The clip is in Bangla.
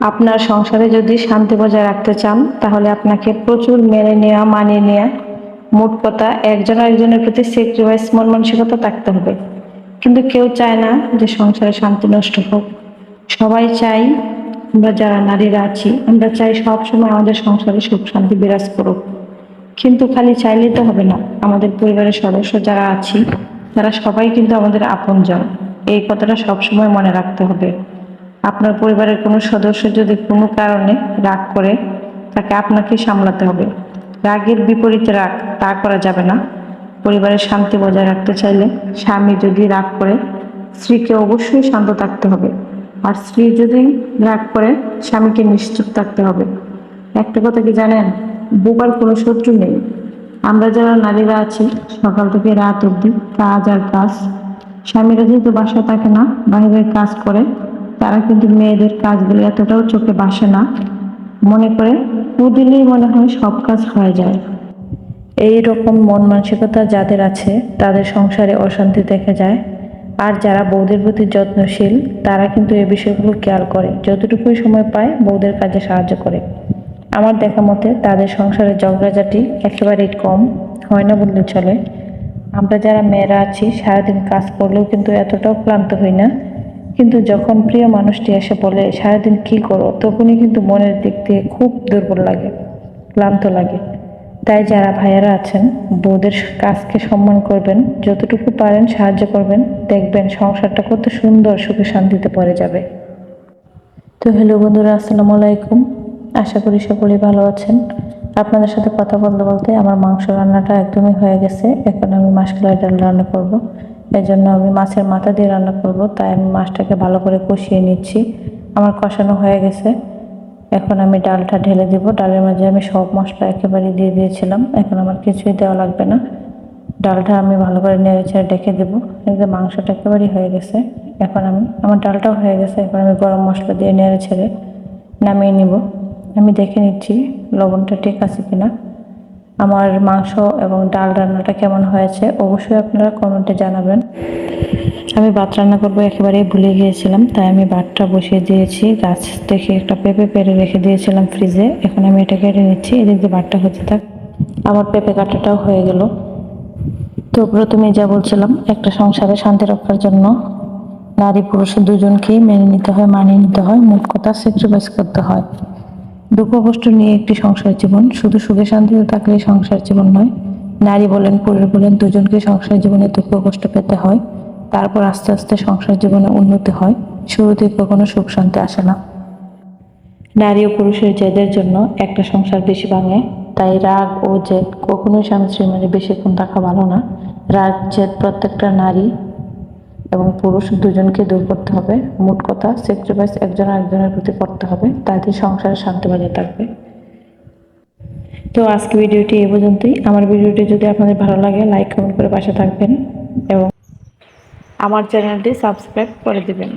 আপনার সংসারে যদি শান্তি বজায় রাখতে চান, তাহলে আপনাকে প্রচুর মেনে নেওয়া, মানিয়ে নেওয়া, মোট কথা একজন আরেকজনের প্রতি সেক্রিফাইস মন মানসিকতা থাকতে হবে। কিন্তু কেউ চায় না যে সংসারে শান্তি নষ্ট হোক। সবাই চাই আমরা যারা নারীরা আছি, আমরা চাই সবসময় আমাদের সংসারে সুখ, শান্তি বিরাজ করুক। কিন্তু খালি চাইলেই তো হবে না। আমাদের পরিবারের সদস্য যারা আছি, তারা সবাই কিন্তু আমাদের আপনজন। এই কথাটা সবসময় মনে রাখতে হবে। আপনার পরিবারের কোনো সদস্য যদি কোনো কারণে রাগ করে, তাকে আপনাকে সামলাতে হবে। রাগের বিপরীতে রাগ তা করা যাবে না। পরিবারের শান্তি বজায় রাখতে চাইলে স্বামী যদি রাগ করে, স্ত্রীকে অবশ্যই শান্ত থাকতে হবে। আর স্ত্রী যদি রাগ করে, স্বামীকে নিশ্চুপ থাকতে হবে। একটা কথা কি জানেন? বোবার কোনো শত্রু নেই। আমরা যারা নারীরা আছি, সকাল থেকে রাত অবধি কাজ আর কাজ। স্বামীরা যেহেতু বাসায় থাকে না বাইরের কাজ করে তারা কিন্তু মেয়েদের কাজগুলো এতটাও চোখে বাসে না। মনে করে ও দিলেই মনে হয় সব কাজ হয়ে যায়। এই রকম মন মানসিকতা যাদের আছে, তাদের সংসারে অশান্তি দেখা যায়। আর যারা বৌদের প্রতি যত্নশীল, তারা কিন্তু এই বিষয়গুলো খেয়াল করে। যতটুকুই সময় পায় বৌদের কাজে সাহায্য করে। আমার দেখা মতে, তাদের সংসারে ঝগড়াঝাটি একেবারেই কম হয় না বললে চলে। আমরা যারা মেয়েরা আছি, সারাদিন কাজ করলেও কিন্তু এতটাও ক্লান্ত হই না। কিন্তু যখন প্রিয় মানুষটি এসে বলে, সারাদিন কি করো? তখনই কিন্তু মনের দিক থেকে খুব দুর্বল লাগে, ক্লান্ত লাগে। তাই যারা ভাইয়ারা আছেন, বউদের কাজকে সম্মান করবেন, যতটুকু পারেন সাহায্য করবেন, দেখবেন সংসারটা কত সুন্দর সুখে শান্তিতে পড়ে যাবে। তো হ্যালো বন্ধুরা, আসসালামু আলাইকুম। আশা করি সকলেই ভালো আছেন। আপনাদের সাথে কথা বলতে বলতে আমার মাংস রান্নাটা একদমই হয়ে গেছে। এখন আমি মাসকালাই ডাল রান্না করব। এই জন্য আমি মাছের মাথা দিয়ে রান্না করব, তাই আমি মাছটাকে ভালো করে কষিয়ে নিচ্ছি। আমার কষানো হয়ে গেছে। এখন আমি ডালটা ঢেলে দিব। ডালের মাঝে আমি সব মশলা একেবারে দিয়ে দিয়েছিলাম। এখন আমার কিছুই দেওয়া লাগবে না। ডালটা আমি ভালো করে নেড়ে ছেড়ে ডেকে দেবো একদম মাংসটা একেবারেই হয়ে গেছে। এখন আমি, আমার ডালটাও হয়ে গেছে। এখন আমি গরম মশলা দিয়ে নেড়ে ছেড়ে নামিয়ে নিব। আমি দেখে নিচ্ছি লবণটা ঠিক আছে কিনা। আমার মাংস এবং ডাল রান্নাটা কেমন হয়েছে অবশ্যই আপনারা কমেন্টে জানাবেন। আমি ভাত রান্না করব একেবারেই ভুলে গিয়েছিলাম, তাই আমি ভাতটা বসিয়ে দিয়েছি। গাছ থেকে একটা পেঁপে পেরে রেখে দিয়েছিলাম ফ্রিজে, এখন আমি এটা কেটে নিচ্ছি, এদিক দিয়ে ভাতটা হতে থাক। আমার পেঁপে কাটাটাও হয়ে গেল। তো প্রথমে যা বলছিলাম, একটা সংসারে শান্তি রক্ষার জন্য নারী পুরুষ দুজনকেই মেনে নিতে হয়, মানিয়ে নিতে হয় মোট কথা স্যাক্রিফাইস করতে হয়। দুঃখ, কষ্ট নিয়ে একটি সংসার জীবন। শুধু সুখে শান্তিতে থাকলে সংসার জীবন নয়। নারী বলেন, পুরুষ বলেন, দুজনকে সংসার জীবনে দুঃখ, কষ্ট পেতে হয়। তারপর আস্তে আস্তে সংসার জীবনে উন্নতি হয়। শুরুতে কখনো সুখ, শান্তি আসে না। নারী ও পুরুষের জেদের জন্য একটা সংসার বেশি ভাঙে। তাই রাগ ও জেদ কখনোই স্বামী স্ত্রীর মাঝে বেশিক্ষণ থাকা ভালো না। রাগ, জেদ প্রত্যেকটা নারী এবং পুরুষ দুজনকে দূর করতে হবে। মোট কথা স্যাক্রিফাইস একজন আরেকজনের প্রতি করতে হবে তাতে সংসারে শান্তি বজায় থাকবে। তো আজকে ভিডিওটি এ পর্যন্তই। আমার ভিডিওটি যদি আপনাদের ভালো লাগে লাইক কমেন্ট করে পাশে থাকবেন এবং আমার চ্যানেলটি সাবস্ক্রাইব করে দিবেন।